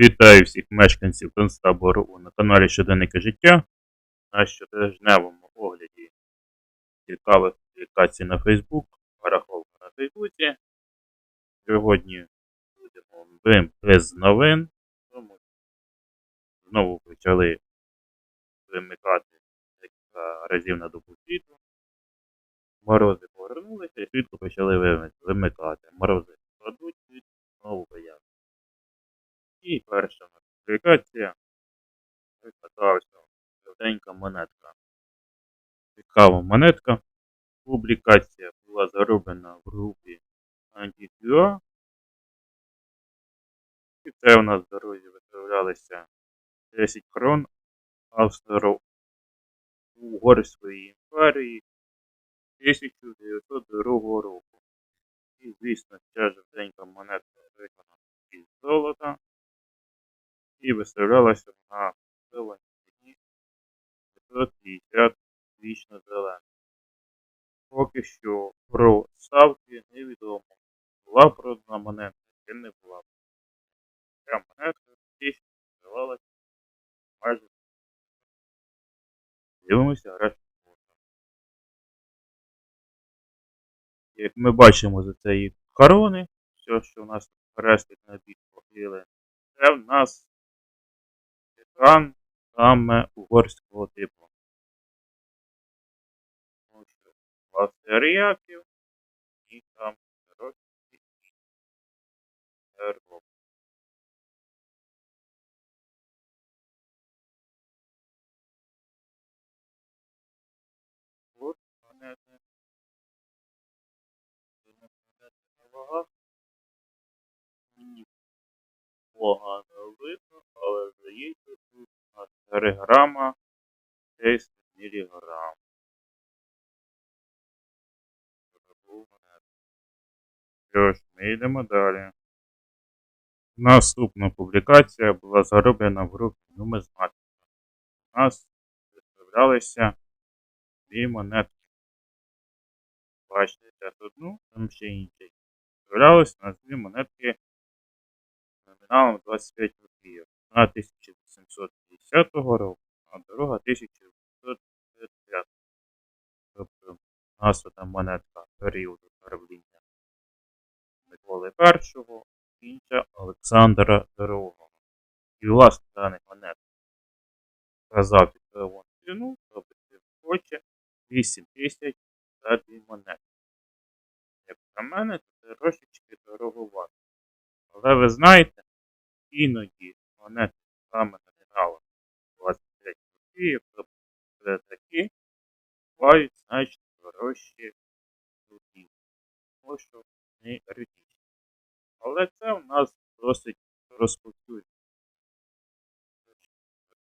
Вітаю всіх мешканців концтабору на каналі Щоденники життя. На щотижневому огляді цікавих публікацій на Facebook, пораховка на Фейсбуці. Сьогодні будемо без новин, тому знову почали вимикати декілька разів на добу світу. Морози повернулися і світло почали вимикати. Морози кладуть, знову появиться. І перша публікація викатався жовтенька монетка. Цікава монетка. Публікація була зароблена в групі Anti-QA. І це у нас дорозі виставлялися 10 крон Австро-Угорської імперії 1902 року. І, звісно, ця жовтенька монетка виконана із золота і виставлялася на ціні 550 вічно зелена. Поки що про ставки невідомо. Була продана монетка чи не була. Ця монетка фактично продавалася майже. Дивимося решту. Як ми бачимо за цієї корони, все, що у нас хрестик на бік похили, це в нас титан саме угорського типу. Що австріяків і там. Монети на вагах. Видно, але здається, 4 грама 10 міліграм. Що ж, ми йдемо далі. Наступна публікація була зароблена в групі нумизматика. У нас виставлялися дві монетки. Бачите, зараз одну, там ще інші. Виставлялися у нас дві монетки номіналом 25 Одна 1850 року, а друга 1955. Тобто у монетка періоду правління Миколи І, інша Олександра II. І власне даних монет сказав вон ціну, тобто хоче 8 тисяч за дві монети. Як на мене, це трошечки дороговато. Але ви знаєте, іноді монети саме номіналом 25 років, тобто це такі, бувають значно дорожчі років. Тому що вони рідкіші. Але це у нас досить розповсюджено.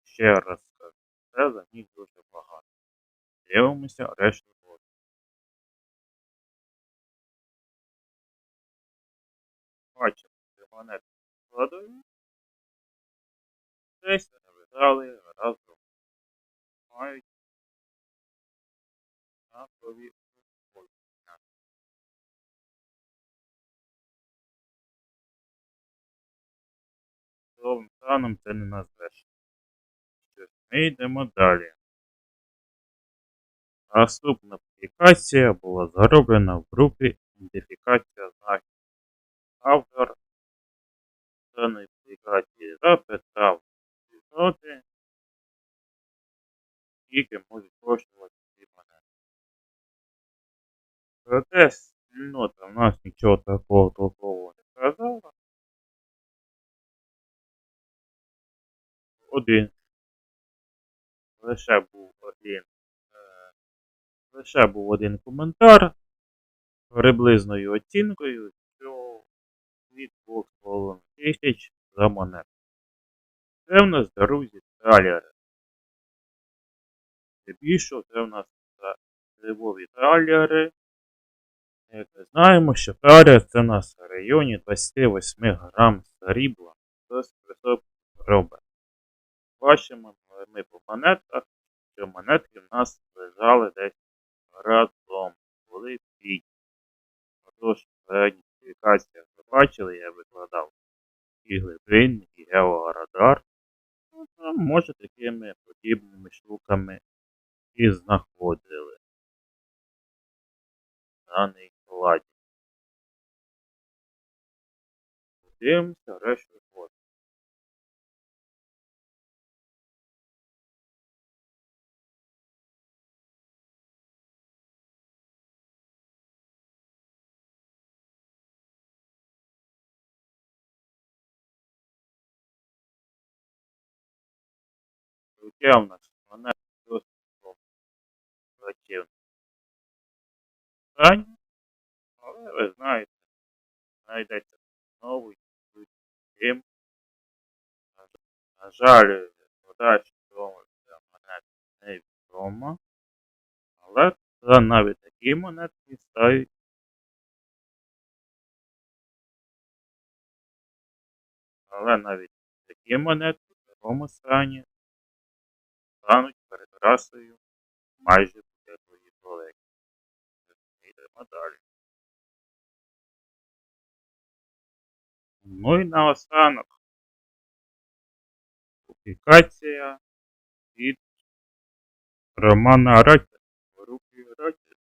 Ще раз скажу, це за них дуже багато. Дивимося решту року. Бачимо, що монети складові. Десь навітали разом. Мають знакові узгодження. Словом станом це не назвеш. Що ж, Ми йдемо далі. Наступна публікація була зароблена в групі ідентифікація знаків. Автор даної публікації запитав відноти, скільки можуть коштувати ці монети. Проте спільнота в нас нічого такого толкового не сказала. Один. Лише був один. е, Лише був один коментар приблизною оцінкою, що від 2,5 тисяч за монету. Це в нас, друзі, талери. Здебільшого це в нас сливові талери. Як ми знаємо, що талер це в нас в районі 28 грам срібла з високим робить. Бачимо ми по монетках, що монетки в нас лежали десь разом, були піть. Отож, передні публікаціях ви бачили, я викладав і глибинні, і георадар. Ну, може, такими подібними штуками і знаходили даний кладі. Дивимося решту Яке у нас вона досить противне. Стань, але ви знаєте, знайдеться новий тим. На жаль, подача цього для монет невідома. Але та навіть такі монетки стають але навіть такі монетки в такому стані стануть перекрасою майже будь-якої. Йдемо далі. Ну і наостанок. Публікація від Романа Ротя. Руки Ротя.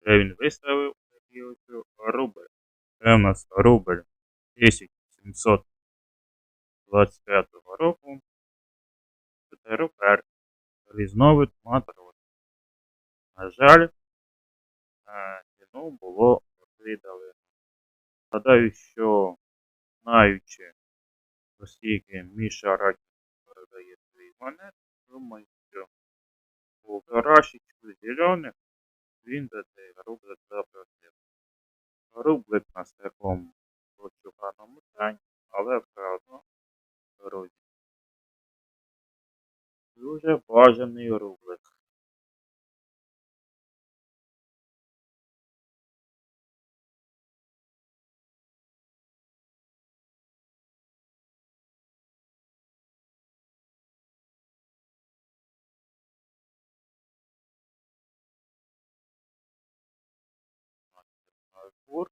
Де він виставив ось рубль. Це у нас рубль 1725 року. ТРПР. Різновид матрос. На жаль, е, ціну було видали. Гадаю, що знаючи, оскільки Міша Ракін передає свої монети, думаю, що полторашечку зелених він за цей рублик запросив. Рублик на такому почуганому стані, але Дуже бажаний рублик. Аркур.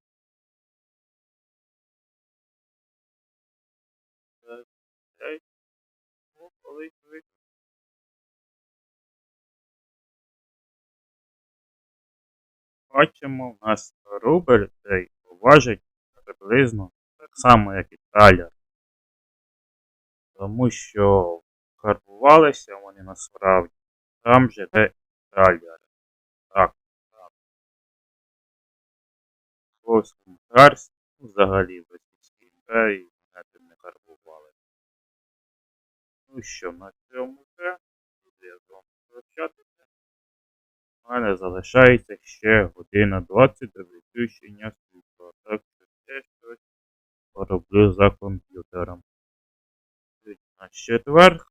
Це цей. Ну, колись Бачимо, у нас рубль цей важить приблизно так само, як і таляр. Тому що карбувалися вони насправді там же, де таляр. Так, так. В царстві, взагалі в Російській імперії монети не карбували. Ну що, на цьому мене залишається ще година 20 до відключення світла. Так що ще щось пороблю за комп'ютером. У четвер.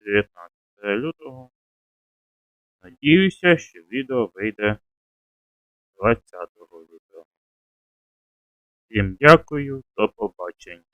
19 лютого. Надіюся, що відео вийде 20 лютого. Всім дякую, до побачення.